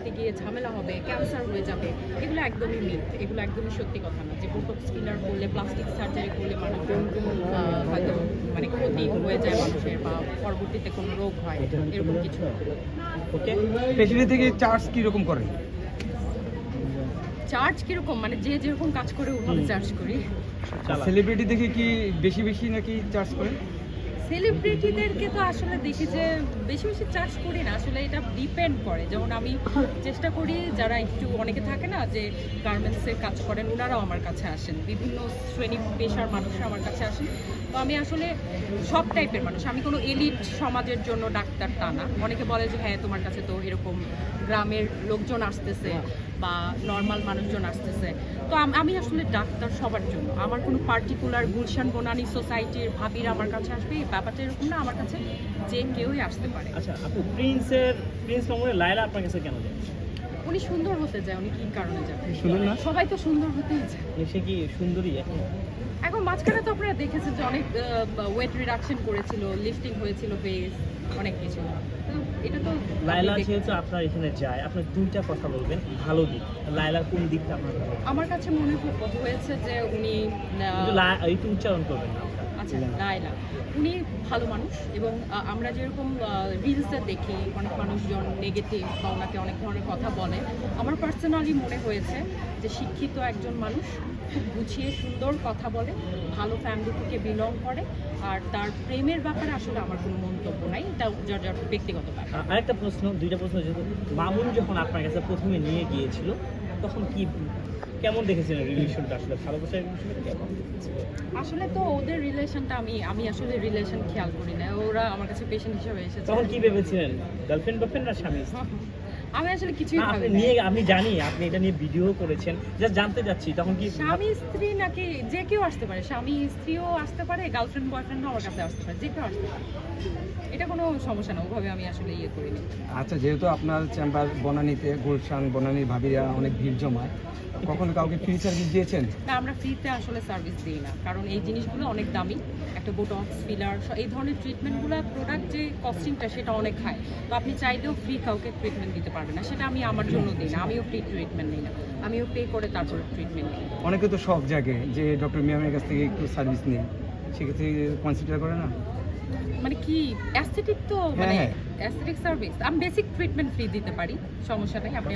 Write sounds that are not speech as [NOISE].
দিতে গিয়ে ঝামেলা হবে ক্যান্সার হয়ে যাবে এগুলো একদমই মিথ এগুলো একদমই সত্যি কথা না। যে বোটক্স ফিলার করলে প্লাস্টিক সার্জারি করলে মানুষের হয়তো মানে ক্ষতি হয়ে যায় মানুষের বা পরবর্তীতে কোনো রোগ হয় এরকম কিছু। ওকে থেকে চার্জ কীরকম করেন চার্জ কীরকম? মানে যে যেরকম কাজ করে ওভাবে চার্জ করি। সেলিব্রিটি দেখে কি বেশি বেশি নাকি চার্জ করেন সেলিব্রিটিদেরকে তো আসলে দেখি যে বেশি বেশি চার্জ করি না। আসলে এটা ডিপেন্ড করে। যেমন আমি চেষ্টা করি যারা একটু অনেকে থাকে না যে গার্মেন্টসের কাজ করেন ওনারাও আমার কাছে আসেন। বিভিন্ন শ্রেণি পেশার মানুষরা আমার কাছে আসেন। তো আমি আসলে সব টাইপের মানুষ। আমি কোনো এলিট সমাজের জন্য ডাক্তার তা না। অনেকে বলে যে হ্যাঁ তোমার কাছে তো এরকম গ্রামের লোকজন আসতেছে বা নর্মাল মানুষজন আসতেছে। তো আমি আসলে ডাক্তার সবার জন্য। আমার কোনো পার্টিকুলার গুলশান বনানী সোসাইটির ভাবিরা আমার কাছে আসবে ব্যাপারটা এরকম না আমার কাছে যে কেউই আসতে পারে। আচ্ছা আপু প্রিন্সের প্রিন্স মামুনের লায়লা আপনার কাছে কেন যায়? উনি সুন্দর হতে যায় উনি কি কারণে যাবে শুনুন না? সবাই তো সুন্দর হতেই চায় সে কি সুন্দরী এখন? এখন মাঝখানে তো আপনারা দেখেছেন যে অনেক ওয়েট রিডাকশন করেছিল লিফটিং হয়েছিল ফেস অনেক কিছু। এটা তো লায়লা যেহেতু আপনার এখানে যায় আপনি দুইটা কথা বলবেন ভালো দিক লায়লার কোন দিকটা আপনার আমার কাছে মনে হয়েছে যে উনি একটু উচ্চারণ করবেন না আচ্ছা লায়লা। উনি ভালো মানুষ এবং আমরা যেরকম রিলসে দেখি, অনেক মানুষজন নেগেটিভ বা ওনাকে অনেক ধরনের কথা বলে, আমার পার্সোনালি মনে হয়েছে যে শিক্ষিত একজন মানুষ খুব গুছিয়ে সুন্দর কথা বলে, ভালো ফ্যামিলি থেকে বিলং করে, আর তার প্রেমের ব্যাপারে আসলে আমার কোনো মন্তব্য নাই, এটা যার যার ব্যক্তিগত ব্যাপার। আরেকটা প্রশ্ন, দুইটা প্রশ্ন মামুন যখন আপনার কাছে প্রথমে নিয়ে গিয়েছিল তখন কি কেমন দেখেছিলেন রিলেশনটা আসলে? ভালোবাসার রিলেশনটা কেমন আসলে তো ওদের রিলেশনটা আমি আমি আসলে রিলেশন খেয়াল করি না। ওরা আমার কাছে পেশেন্ট হিসেবে এসেছে। তখন কি ভেবেছিলেন? গার্লফ্রেন্ড বয়ফ্রেন্ড না স্বামী? [LAUGHS] আমি আসলে কিছুই না, আপনি নিয়ে আমি জানি আপনি এটা নিয়ে ভিডিও করেছেন। জাস্ট জানতে চাচ্ছি তখন কি স্বামী স্ত্রী নাকি যে কেউ আসতে পারে? স্বামী স্ত্রীও আসতে পারে গার্লফ্রেন্ড বয়ফ্রেন্ডও আমার কাছে আসতে পারে যে কেউ আসতে পারে। এটা কোনো সমস্যা না ওভাবে আমি আসলে ইয়ে করিনি। আচ্ছা যেহেতু আপনার চেম্বার বনানীতে গুলশান বনানীর ভাবিরা অনেক ভিড় জমায় কখনো কাউকে ফ্রি সার্ভিস দিয়েছেন? না আমরা ফ্রিতে আসলে সার্ভিস দিই না কারণ এই জিনিসগুলো অনেক দামি একটা বোটক্স ফিলার এই ধরনের ট্রিটমেন্টগুলো প্রোডাক্ট যে কস্টিংটা সেটা অনেক হাই তো আপনি চাইলেও ফ্রি কাউকে ট্রিটমেন্ট দিতে পারবেন না সেটা আমি আমার জন্য দিই না আমিও ফ্রি ট্রিটমেন্ট নিই না আমিও পে করে তারপরে ট্রিটমেন্ট নিই অনেকে তো শখ জাগে যে ডক্টর মিয়ামের কাছ থেকে একটু সার্ভিস নিই সেক্ষেত্রে কনসিডার করে না মানে কি অ্যাস্থেটিক তো হ্যাঁ, মানে। অ্যাস্থেটিক সার্ভিস আমি বেসিক ট্রিটমেন্ট ফ্রি দিতে পারি সমস্যা নেই আপনি